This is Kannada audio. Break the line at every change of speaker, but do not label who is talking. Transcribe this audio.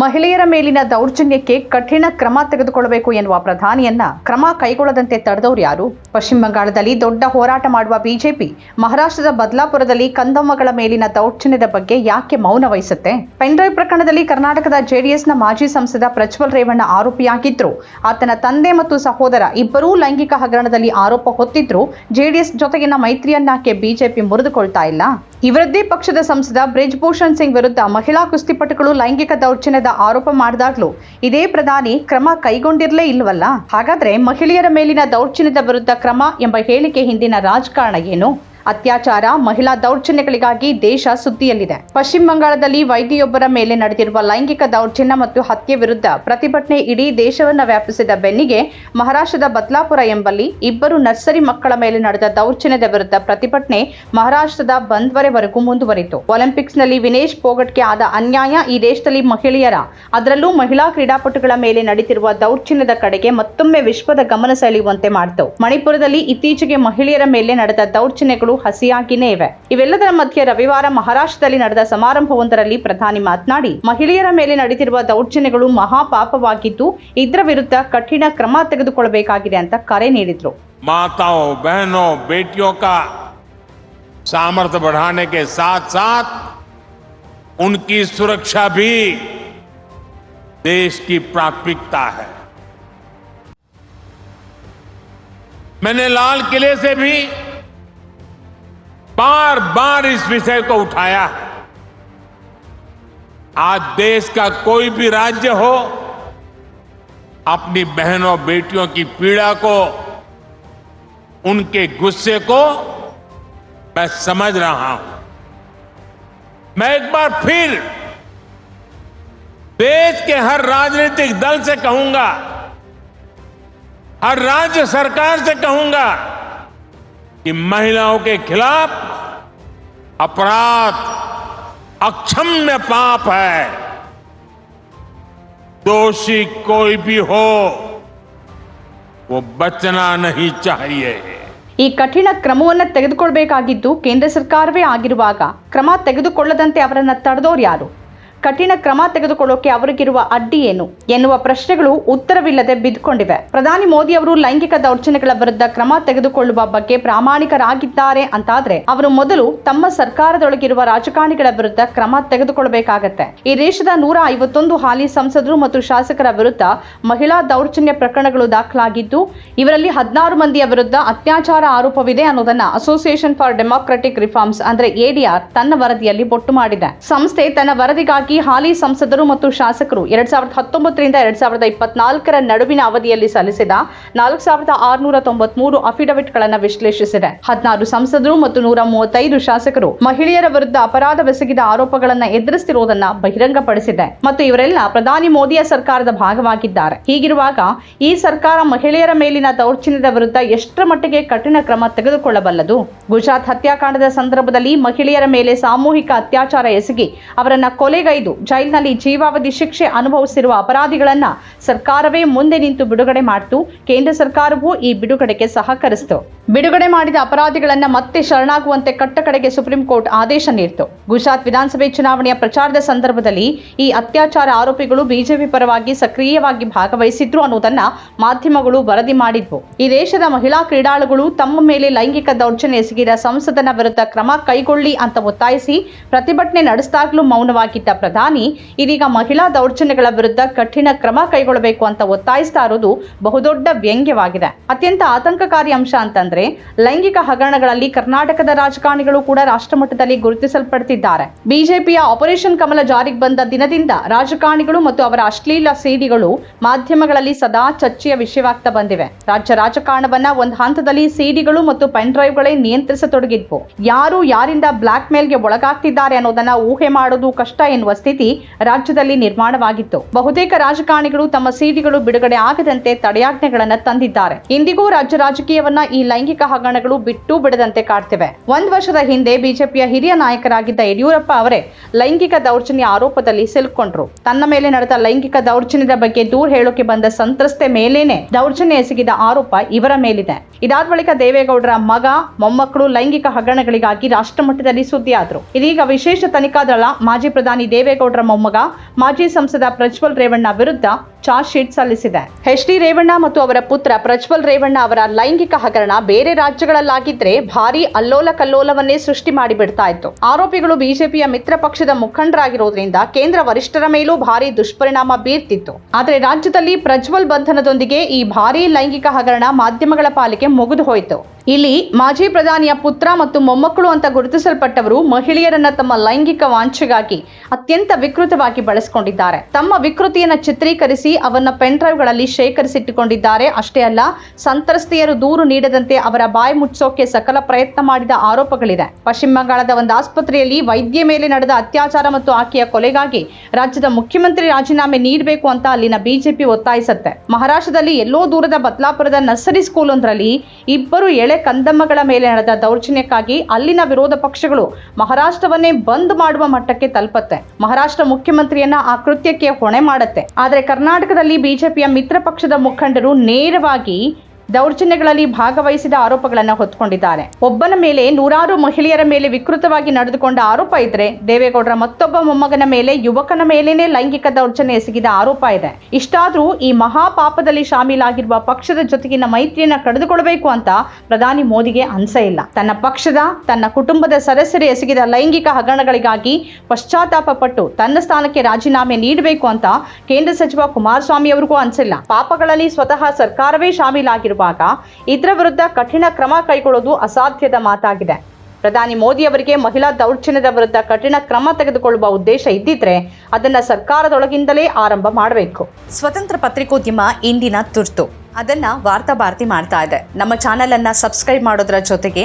ಮಹಿಳೆಯರ ಮೇಲಿನ ದೌರ್ಜನ್ಯಕ್ಕೆ ಕಠಿಣ ಕ್ರಮ ತೆಗೆದುಕೊಳ್ಳಬೇಕು ಎನ್ನುವ ಪ್ರಧಾನಿಯನ್ನ ಕ್ರಮ ಕೈಗೊಳ್ಳದಂತೆ ತಡೆದವರು ಯಾರು? ಪಶ್ಚಿಮ ಬಂಗಾಳದಲ್ಲಿ ದೊಡ್ಡ ಹೋರಾಟ ಮಾಡುವ ಬಿಜೆಪಿ ಮಹಾರಾಷ್ಟ್ರದ ಬದಲಾಪುರದಲ್ಲಿ ಕಂದಮ್ಮಗಳ ಮೇಲಿನ ದೌರ್ಜನ್ಯದ ಬಗ್ಗೆ ಯಾಕೆ ಮೌನ ವಹಿಸುತ್ತೆ? ಪೆನ್ಡ್ರೈವ್ ಪ್ರಕರಣದಲ್ಲಿ ಕರ್ನಾಟಕದ ಜೆಡಿಎಸ್ನ ಮಾಜಿ ಸಂಸದ ಪ್ರಜ್ವಲ್ ರೇವಣ್ಣ ಆರೋಪಿಯಾಗಿದ್ರು. ಆತನ ತಂದೆ ಮತ್ತು ಸಹೋದರ ಇಬ್ಬರೂ ಲೈಂಗಿಕ ಹಗರಣದಲ್ಲಿ ಆರೋಪ ಹೊತ್ತಿದ್ರು. ಜೆಡಿಎಸ್ ಜೊತೆಗಿನ ಮೈತ್ರಿಯನ್ನಾಕೆ ಬಿಜೆಪಿ ಮುರಿದುಕೊಳ್ತಾ ಇಲ್ಲ? ಇವರದ್ದೇ ಪಕ್ಷದ ಸಂಸದ ಬ್ರಿಜ್ ಸಿಂಗ್ ವಿರುದ್ಧ ಮಹಿಳಾ ಕುಸ್ತಿಪಟುಗಳು ಲೈಂಗಿಕ ದೌರ್ಜನ್ಯದ ಆರೋಪ ಮಾಡಿದಾಗಲೂ ಇದೇ ಪ್ರಧಾನಿ ಕ್ರಮ ಕೈಗೊಂಡಿರಲೇ ಇಲ್ವಲ್ಲ? ಹಾಗಾದ್ರೆ ಮಹಿಳೆಯರ ಮೇಲಿನ ದೌರ್ಜನ್ಯದ ವಿರುದ್ಧ ಕ್ರಮ ಎಂಬ ಹೇಳಿಕೆ ಹಿಂದಿನ ರಾಜಕಾರಣ ಏನು? ಅತ್ಯಾಚಾರ, ಮಹಿಳಾ ದೌರ್ಜನ್ಯಗಳಿಗಾಗಿ ದೇಶ ಸುದ್ದಿಯಲ್ಲಿದೆ. ಪಶ್ಚಿಮ ಬಂಗಾಳದಲ್ಲಿ ವೈದ್ಯೆಯೊಬ್ಬರ ಮೇಲೆ ನಡೆದಿರುವ ಲೈಂಗಿಕ ದೌರ್ಜನ್ಯ ಮತ್ತು ಹತ್ಯೆ ವಿರುದ್ಧ ಪ್ರತಿಭಟನೆ ಇಡೀ ದೇಶವನ್ನ ವ್ಯಾಪಿಸಿದ ಬೆನ್ನಿಗೆ ಮಹಾರಾಷ್ಟ್ರದ ಬದ್ಲಾಪುರ ಎಂಬಲ್ಲಿ ಇಬ್ಬರು ನರ್ಸರಿ ಮಕ್ಕಳ ಮೇಲೆ ನಡೆದ ದೌರ್ಜನ್ಯದ ವಿರುದ್ಧ ಪ್ರತಿಭಟನೆ ಮಹಾರಾಷ್ಟ್ರದ ಬಂದ್ವರೆವರೆಗೂ ಮುಂದುವರಿತು. ಒಲಿಂಪಿಕ್ಸ್ನಲ್ಲಿ ವಿನೇಶ್ ಪೋಗಟ್ಗೆ ಆದ ಅನ್ಯಾಯ ಈ ದೇಶದಲ್ಲಿ ಮಹಿಳೆಯರ. ಅದರಲ್ಲೂ ಮಹಿಳಾ ಕ್ರೀಡಾಪಟುಗಳ ಮೇಲೆ ನಡೀತಿರುವ ದೌರ್ಜನ್ಯದ ಕಡೆಗೆ ಮತ್ತೊಮ್ಮೆ ವಿಶ್ವದ ಗಮನ ಸೆಳೆಯುವಂತೆ ಮಾಡಿತು. ಮಣಿಪುರದಲ್ಲಿ ಇತ್ತೀಚೆಗೆ ಮಹಿಳೆಯರ ಮೇಲೆ ನಡೆದ ದೌರ್ಜನ್ಯಗಳು ಹಸಿಯಾಗಿನೇ ಇವೆ ಇವೆಲ್ಲದರ ಮಧ್ಯೆ ರವಿವಾರ ಮಹಾರಾಷ್ಟ್ರದಲ್ಲಿ ನಡೆದ ಸಮಾರಂಭವೊಂದರಲ್ಲಿ ಪ್ರಧಾನಿ ಮಾತನಾಡಿ ಮಹಿಳೆಯರ ಮೇಲೆ ನಡೀತಿರುವ ದೌರ್ಜನ್ಯಗಳು ಮಹಾಪಾಪವಾಗಿದ್ದು ಇದರ ವಿರುದ್ಧ ಕಠಿಣ ಕ್ರಮ ತೆಗೆದುಕೊಳ್ಳಬೇಕಾಗಿದೆ ಅಂತ ಕರೆ ನೀಡಿದ್ರು
माताओं बहनों बेटियों का सामर्थ्य बढ़ाने के साथ साथ उनकी सुरक्षा भी देश की प्राथमिकता है मैंने लाल किले से भी बार बार इस विषय को उठाया। है आज देश का कोई भी राज्य हो, अपनी बहनों बेटियों की पीड़ा को, उनके गुस्से को, मैं समझ रहा हूँ। मैं एक बार फिर देश के हर राजनीतिक दल से कहूँगा, हर राज्य सरकार से कहूँगा कि महिलाओं के खिलाफ अपराध अक्षम्य पाप है दोषी कोई भी हो वो बचना नहीं चाहिए
ಈ ಕಠಿಣ ಕ್ರಮವನ್ನು ತೆಗೆದುಕೊಳ್ಬೇಕಾಗಿದ್ದು ಕೇಂದ್ರ ಸರ್ಕಾರವೇ ಆಗಿರುವಾಗ ಕ್ರಮ ತೆಗೆದುಕೊಳ್ಳದಂತೆ ಅವರನ್ನ ತಡೆದೋರು ಯಾರು ಕಠಿಣ ಕ್ರಮ ತೆಗೆದುಕೊಳ್ಳೋಕೆ ಅವರಿಗಿರುವ ಅಡ್ಡಿ ಏನು ಎನ್ನುವ ಪ್ರಶ್ನೆಗಳು ಉತ್ತರವಿಲ್ಲದೆ ಬಿದ್ದುಕೊಂಡಿವೆ. ಪ್ರಧಾನಿ ಮೋದಿ ಅವರು ಲೈಂಗಿಕ ದೌರ್ಜನ್ಯಗಳ ವಿರುದ್ಧ ಕ್ರಮ ತೆಗೆದುಕೊಳ್ಳುವ ಬಗ್ಗೆ ಪ್ರಾಮಾಣಿಕರಾಗಿದ್ದಾರೆ ಅಂತಾದ್ರೆ ಅವರು ಮೊದಲು ತಮ್ಮ ಸರ್ಕಾರದೊಳಗಿರುವ ರಾಜಕಾರಣಿಗಳ ವಿರುದ್ಧ ಕ್ರಮ ತೆಗೆದುಕೊಳ್ಳಬೇಕಾಗತ್ತೆ. ಈ ದೇಶದ ನೂರ ಐವತ್ತೊಂದು ಹಾಲಿ ಸಂಸದರು ಮತ್ತು ಶಾಸಕರ ವಿರುದ್ಧ ಮಹಿಳಾ ದೌರ್ಜನ್ಯ ಪ್ರಕರಣಗಳು ದಾಖಲಾಗಿದ್ದು, ಇವರಲ್ಲಿ ಹದಿನಾರು ಮಂದಿಯ ವಿರುದ್ಧ ಅತ್ಯಾಚಾರ ಆರೋಪವಿದೆ ಅನ್ನೋದನ್ನ ಅಸೋಸಿಯೇಷನ್ ಫಾರ್ ಡೆಮಾಕ್ರೆಟಿಕ್ ರಿಫಾರ್ಮ್ಸ್ ಅಂದ್ರೆ ಎಡಿಆರ್ ತನ್ನ ವರದಿಯಲ್ಲಿ ಬೊಟ್ಟು ಮಾಡಿದೆ. ಸಂಸ್ಥೆ ತನ್ನ ವರದಿಗಾಗಿ ಹಾಲಿ ಸಂಸದರು ಮತ್ತು ಶಾಸಕರು ಎರಡ್ ಸಾವಿರದ ಹತ್ತೊಂಬತ್ತರಿಂದ ಎರಡ್ ಸಾವಿರದ ಇಪ್ಪತ್ನಾಲ್ಕರ ನಡುವಿನ ಅವಧಿಯಲ್ಲಿ ಸಲ್ಲಿಸಿದ ನಾಲ್ಕು ಸಾವಿರದ ಆರುನೂರ ತೊಂಬತ್ಮೂರು ಅಫಿಡವಿಟ್ಗಳನ್ನು ವಿಶ್ಲೇಷಿಸಿದೆ. ಹದಿನಾರು ಸಂಸದರು ಮತ್ತು ನೂರ ಮೂವತ್ತೈದು ಶಾಸಕರು ಮಹಿಳೆಯರ ವಿರುದ್ಧ ಅಪರಾಧವೆಸಗಿದ ಆರೋಪಗಳನ್ನು ಎದುರಿಸುತ್ತಿರುವುದನ್ನ ಬಹಿರಂಗಪಡಿಸಿದೆ. ಮತ್ತು ಇವರೆಲ್ಲ ಪ್ರಧಾನಿ ಮೋದಿಯ ಸರ್ಕಾರದ ಭಾಗವಾಗಿದ್ದಾರೆ. ಹೀಗಿರುವಾಗ ಈ ಸರ್ಕಾರ ಮಹಿಳೆಯರ ಮೇಲಿನ ದೌರ್ಜನ್ಯದ ವಿರುದ್ಧ ಎಷ್ಟರ ಮಟ್ಟಿಗೆ ಕಠಿಣ ಕ್ರಮ ತೆಗೆದುಕೊಳ್ಳಬಲ್ಲದು? ಗುಜರಾತ್ ಹತ್ಯಾಕಾಂಡದ ಸಂದರ್ಭದಲ್ಲಿ ಮಹಿಳೆಯರ ಮೇಲೆ ಸಾಮೂಹಿಕ ಅತ್ಯಾಚಾರ ಎಸಗಿ ಅವರನ್ನ ಕೊಲೆಗೈದು ಜೈಲಿನಲ್ಲಿ ಜೀವಾವಧಿ ಶಿಕ್ಷೆ ಅನುಭವಿಸಿರುವ ಅಪರಾಧಿಗಳನ್ನ ಸರ್ಕಾರವೇ ಮುಂದೆ ನಿಂತು ಬಿಡುಗಡೆ ಮಾಡಿತು. ಕೇಂದ್ರ ಸರ್ಕಾರವೂ ಈ ಬಿಡುಗಡೆಗೆ ಸಹಕರಿಸಿತು. ಬಿಡುಗಡೆ ಮಾಡಿದ ಅಪರಾಧಿಗಳನ್ನ ಮತ್ತೆ ಶರಣಾಗುವಂತೆ ಕಟ್ಟಕಡೆಗೆ ಸುಪ್ರೀಂ ಕೋರ್ಟ್ ಆದೇಶ ನೀಡಿತು. ಗುಜರಾತ್ ವಿಧಾನಸಭೆ ಚುನಾವಣೆಯ ಪ್ರಚಾರದ ಸಂದರ್ಭದಲ್ಲಿ ಈ ಅತ್ಯಾಚಾರ ಆರೋಪಿಗಳು ಬಿಜೆಪಿ ಪರವಾಗಿ ಸಕ್ರಿಯವಾಗಿ ಭಾಗವಹಿಸಿದ್ರು ಅನ್ನೋದನ್ನ ಮಾಧ್ಯಮಗಳು ವರದಿ ಮಾಡಿದ್ವು. ಈ ದೇಶದ ಮಹಿಳಾ ಕ್ರೀಡಾಳುಗಳು ತಮ್ಮ ಮೇಲೆ ಲೈಂಗಿಕ ದೌರ್ಜನ್ಯ ಎಸಗಿದ ಸಂಸದನ ವಿರುದ್ಧ ಕ್ರಮ ಕೈಗೊಳ್ಳಿ ಅಂತ ಒತ್ತಾಯಿಸಿ ಪ್ರತಿಭಟನೆ ನಡೆಸಿದಾಗಲೂ ಮೌನವಾಗಿದ್ದ ಪ್ರಧಾನಿ, ಇದೀಗ ಮಹಿಳಾ ದೌರ್ಜನ್ಯಗಳ ವಿರುದ್ಧ ಕಠಿಣ ಕ್ರಮ ಕೈಗೊಳ್ಳಬೇಕು ಅಂತ ಒತ್ತಾಯಿಸ್ತಾ ಇರೋದು ಬಹುದೊಡ್ಡ ವ್ಯಂಗ್ಯವಾಗಿದೆ. ಅತ್ಯಂತ ಆತಂಕಕಾರಿ ಅಂಶ ಅಂತಂದ್ರೆ, ಲೈಂಗಿಕ ಹಗರಣಗಳಲ್ಲಿ ಕರ್ನಾಟಕದ ರಾಜಕಾರಣಿಗಳು ಕೂಡ ರಾಷ್ಟ್ರಮಟ್ಟದಲ್ಲಿ ಗುರುತಿಸಲ್ಪಡ್ತಿದ್ದಾರೆ. ಬಿಜೆಪಿಯ ಆಪರೇಷನ್ ಕಮಲ ಜಾರಿಗೆ ಬಂದ ದಿನದಿಂದ ರಾಜಕಾರಣಿಗಳು ಮತ್ತು ಅವರ ಅಶ್ಲೀಲ ಸಿಡಿಗಳು ಮಾಧ್ಯಮಗಳಲ್ಲಿ ಸದಾ ಚರ್ಚೆಯ ವಿಷಯವಾಗ್ತಾ ಬಂದಿವೆ. ರಾಜ್ಯ ರಾಜಕಾರಣವನ್ನ ಒಂದು ಹಂತದಲ್ಲಿ ಸಿಡಿಗಳು ಮತ್ತು ಪೆನ್ ಡ್ರೈವ್ಗಳೇ ನಿಯಂತ್ರಿಸತೊಡಗಿದ್ವು. ಯಾರು ಯಾರಿಂದ ಬ್ಲಾಕ್ ಮೇಲ್ಗೆ ಒಳಗಾಗ್ತಿದ್ದಾರೆ ಅನ್ನೋದನ್ನ ಊಹೆ ಮಾಡೋದು ಕಷ್ಟ ಎನ್ನುವ ಸ್ಥಿತಿ ರಾಜ್ಯದಲ್ಲಿ ನಿರ್ಮಾಣವಾಗಿತ್ತು. ಬಹುತೇಕ ರಾಜಕಾರಣಿಗಳು ತಮ್ಮ ಸೀಟುಗಳು ಬಿಡುಗಡೆ ಆಗದಂತೆ ತಡೆಯಾಜ್ಞೆಗಳನ್ನು ತಂದಿದ್ದಾರೆ. ಇಂದಿಗೂ ರಾಜ್ಯ ರಾಜಕೀಯವನ್ನ ಈ ಲೈಂಗಿಕ ಹಗರಣಗಳು ಬಿಟ್ಟು ಬಿಡದಂತೆ ಕಾಡ್ತಿವೆ. ಒಂದು ವರ್ಷದ ಹಿಂದೆ ಬಿಜೆಪಿಯ ಹಿರಿಯ ನಾಯಕರಾಗಿದ್ದ ಯಡಿಯೂರಪ್ಪ ಅವರೇ ಲೈಂಗಿಕ ದೌರ್ಜನ್ಯ ಆರೋಪದಲ್ಲಿ ಸಿಲುಕೊಂಡ್ರು. ತನ್ನ ಮೇಲೆ ನಡೆದ ಲೈಂಗಿಕ ದೌರ್ಜನ್ಯದ ಬಗ್ಗೆ ದೂರ ಹೇಳೋಕೆ ಬಂದ ಸಂತ್ರಸ್ತೆ ಮೇಲೇನೆ ದೌರ್ಜನ್ಯ ಎಸಗಿದ ಆರೋಪ ಇವರ ಮೇಲಿದೆ. ಇದಾದ ಬಳಿಕ ದೇವೇಗೌಡರ ಮಗ, ಮೊಮ್ಮಕ್ಕಳು ಲೈಂಗಿಕ ಹಗರಣಗಳಿಗಾಗಿ ರಾಷ್ಟ್ರಮಟ್ಟದಲ್ಲಿ ಸುದ್ದಿಯಾದರು. ಇದೀಗ ವಿಶೇಷ ತನಿಖಾ ದಳ ಮಾಜಿ ಪ್ರಧಾನಿ ದೇವೇಗೌಡ ದೇವೇಗೌಡರ ಮೊಮ್ಮಗ, ಮಾಜಿ ಸಂಸದ ಪ್ರಜ್ವಲ್ ರೇವಣ್ಣ ವಿರುದ್ಧ ಚಾರ್ಜ್ ಶೀಟ್ ಸಲ್ಲಿಸಿದೆ. ಎಚ್ ಡಿ ರೇವಣ್ಣ ಮತ್ತು ಅವರ ಪುತ್ರ ಪ್ರಜ್ವಲ್ ರೇವಣ್ಣ ಅವರ ಲೈಂಗಿಕ ಹಗರಣ ಬೇರೆ ರಾಜ್ಯಗಳಲ್ಲಾಗಿದ್ರೆ ಭಾರಿ ಅಲ್ಲೋಲ ಕಲ್ಲೋಲವನ್ನೇ ಸೃಷ್ಟಿ ಮಾಡಿಬಿಡ್ತಾ ಇತ್ತು. ಆರೋಪಿಗಳು ಬಿಜೆಪಿಯ ಮಿತ್ರ ಪಕ್ಷದ ಮುಖಂಡರಾಗಿರೋದ್ರಿಂದ ಕೇಂದ್ರ ವರಿಷ್ಠರ ಮೇಲೂ ಭಾರಿ ದುಷ್ಪರಿಣಾಮ ಬೀರ್ತಿತ್ತು. ಆದರೆ ರಾಜ್ಯದಲ್ಲಿ ಪ್ರಜ್ವಲ್ ಬಂಧನದೊಂದಿಗೆ ಈ ಭಾರಿ ಲೈಂಗಿಕ ಹಗರಣ ಮಾಧ್ಯಮಗಳ ಪಾಲಿಗೆ ಮುಗಿದು ಹೋಯಿತು. ಇಲ್ಲಿ ಮಾಜಿ ಪ್ರಧಾನಿಯ ಪುತ್ರ ಮತ್ತು ಮೊಮ್ಮಕ್ಕಳು ಅಂತ ಗುರುತಿಸಲ್ಪಟ್ಟವರು ಮಹಿಳೆಯರನ್ನ ತಮ್ಮ ಲೈಂಗಿಕ ವಾಂಛೆಗಾಗಿ ಅತ್ಯಂತ ವಿಕೃತವಾಗಿ ಬಳಸಿಕೊಂಡಿದ್ದಾರೆ. ತಮ್ಮ ವಿಕೃತಿಯನ್ನ ಚಿತ್ರೀಕರಿಸಿ ಅವನ್ನ ಪೆನ್ ಡ್ರೈವ್ಗಳಲ್ಲಿ ಶೇಖರಿಸಿಟ್ಟುಕೊಂಡಿದ್ದಾರೆ. ಅಷ್ಟೇ ಅಲ್ಲ, ಸಂತ್ರಸ್ತೆಯರು ದೂರು ನೀಡದಂತೆ ಅವರ ಬಾಯಿ ಮುಚ್ಚೋಕೆ ಸಕಲ ಪ್ರಯತ್ನ ಮಾಡಿದ ಆರೋಪಗಳಿದೆ. ಪಶ್ಚಿಮ ಬಂಗಾಳದ ಒಂದು ಆಸ್ಪತ್ರೆಯಲ್ಲಿ ವೈದ್ಯ ಮೇಲೆ ನಡೆದ ಅತ್ಯಾಚಾರ ಮತ್ತು ಆಕೆಯ ಕೊಲೆಗಾಗಿ ರಾಜ್ಯದ ಮುಖ್ಯಮಂತ್ರಿ ರಾಜೀನಾಮೆ ನೀಡಬೇಕು ಅಂತ ಅಲ್ಲಿನ ಬಿಜೆಪಿ ಒತ್ತಾಯಿಸುತ್ತೆ. ಮಹಾರಾಷ್ಟ್ರದಲ್ಲಿ ಎಲ್ಲೋ ದೂರದ ಬತ್ಲಾಪುರದ ನರ್ಸರಿ ಸ್ಕೂಲ್ ಒಂದರಲ್ಲಿ ಇಬ್ಬರು ಕಂದಮ್ಮಗಳ ಮೇಲೆ ನಡೆದ ದೌರ್ಜನ್ಯಕ್ಕಾಗಿ ಅಲ್ಲಿನ ವಿರೋಧ ಪಕ್ಷಗಳು ಮಹಾರಾಷ್ಟ್ರವನ್ನೇ ಬಂದ್ ಮಾಡುವ ಮಟ್ಟಕ್ಕೆ ತಲುಪತ್ತೆ. ಮಹಾರಾಷ್ಟ್ರ ಮುಖ್ಯಮಂತ್ರಿಯನ್ನ ಆ ಕೃತ್ಯಕ್ಕೆ ಹೊಣೆ ಮಾಡುತ್ತೆ. ಆದರೆ ಕರ್ನಾಟಕದಲ್ಲಿ ಬಿಜೆಪಿಯ ಮಿತ್ರ ಪಕ್ಷದ ಮುಖಂಡರು ನೇರವಾಗಿ ದೌರ್ಜನ್ಯಗಳಲ್ಲಿ ಭಾಗವಹಿಸಿದ ಆರೋಪಗಳನ್ನು ಹೊತ್ತುಕೊಂಡಿದ್ದಾರೆ ಒಬ್ಬನ ಮೇಲೆ ನೂರಾರು ಮಹಿಳೆಯರ ಮೇಲೆ ವಿಕೃತವಾಗಿ ನಡೆದುಕೊಂಡ ಆರೋಪ ಇದ್ರೆ ದೇವೇಗೌಡರ ಮತ್ತೊಬ್ಬ ಮೊಮ್ಮಗನ ಮೇಲೆ ಯುವಕನ ಮೇಲೇನೆ ಲೈಂಗಿಕ ದೌರ್ಜನ್ಯ ಎಸಗಿದ ಆರೋಪ ಇದೆ. ಇಷ್ಟಾದ್ರೂ ಈ ಮಹಾಪಾಪದಲ್ಲಿ ಶಾಮೀಲಾಗಿರುವ ಪಕ್ಷದ ಜೊತೆಗಿನ ಮೈತ್ರಿಯನ್ನ ಕಡಿದುಕೊಳ್ಳಬೇಕು ಅಂತ ಪ್ರಧಾನಿ ಮೋದಿಗೆ ಅನ್ಸ ಇಲ್ಲ. ತನ್ನ ಪಕ್ಷದ, ತನ್ನ ಕುಟುಂಬದ ಸದಸ್ಯರು ಎಸಗಿದ ಲೈಂಗಿಕ ಹಗರಣಗಳಿಗಾಗಿ ಪಶ್ಚಾತ್ತಾಪ ಪಟ್ಟು ತನ್ನ ಸ್ಥಾನಕ್ಕೆ ರಾಜೀನಾಮೆ ನೀಡಬೇಕು ಅಂತ ಕೇಂದ್ರ ಸಚಿವ ಕುಮಾರಸ್ವಾಮಿ ಅವರಿಗೂ ಅನ್ಸಿಲ್ಲ ಪಾಪಗಳಲ್ಲಿ ಸ್ವತಃ ಸರ್ಕಾರವೇ ಶಾಮೀಲಾಗಿರುವಾಗ ಇದರ ವಿರುದ್ಧ ಕಠಿಣ ಕ್ರಮ ಕೈಗೊಳ್ಳುವುದು ಅಸಾಧ್ಯದ ಮಾತಾಗಿದೆ. ಪ್ರಧಾನಿ ಮೋದಿ ಅವರಿಗೆ ಮಹಿಳಾ ದೌರ್ಜನ್ಯದ ವಿರುದ್ಧ ಕಠಿಣ ಕ್ರಮ ತೆಗೆದುಕೊಳ್ಳುವ ಉದ್ದೇಶ ಇದ್ದಿದ್ರೆ ಅದನ್ನ ಸರ್ಕಾರದೊಳಗಿಂದಲೇ ಆರಂಭ ಮಾಡಬೇಕು. ಸ್ವತಂತ್ರ ಪತ್ರಿಕೋದ್ಯಮ ಇಂದಿನ ತುರ್ತು. ಅದನ್ನ ವಾರ್ತಾ ಭಾರತಿ ಮಾಡ್ತಾ ಇದೆ. ನಮ್ಮ ಚಾನೆಲ್ ಅನ್ನ ಸಬ್ಸ್ಕ್ರೈಬ್ ಮಾಡೋದ್ರ ಜೊತೆಗೆ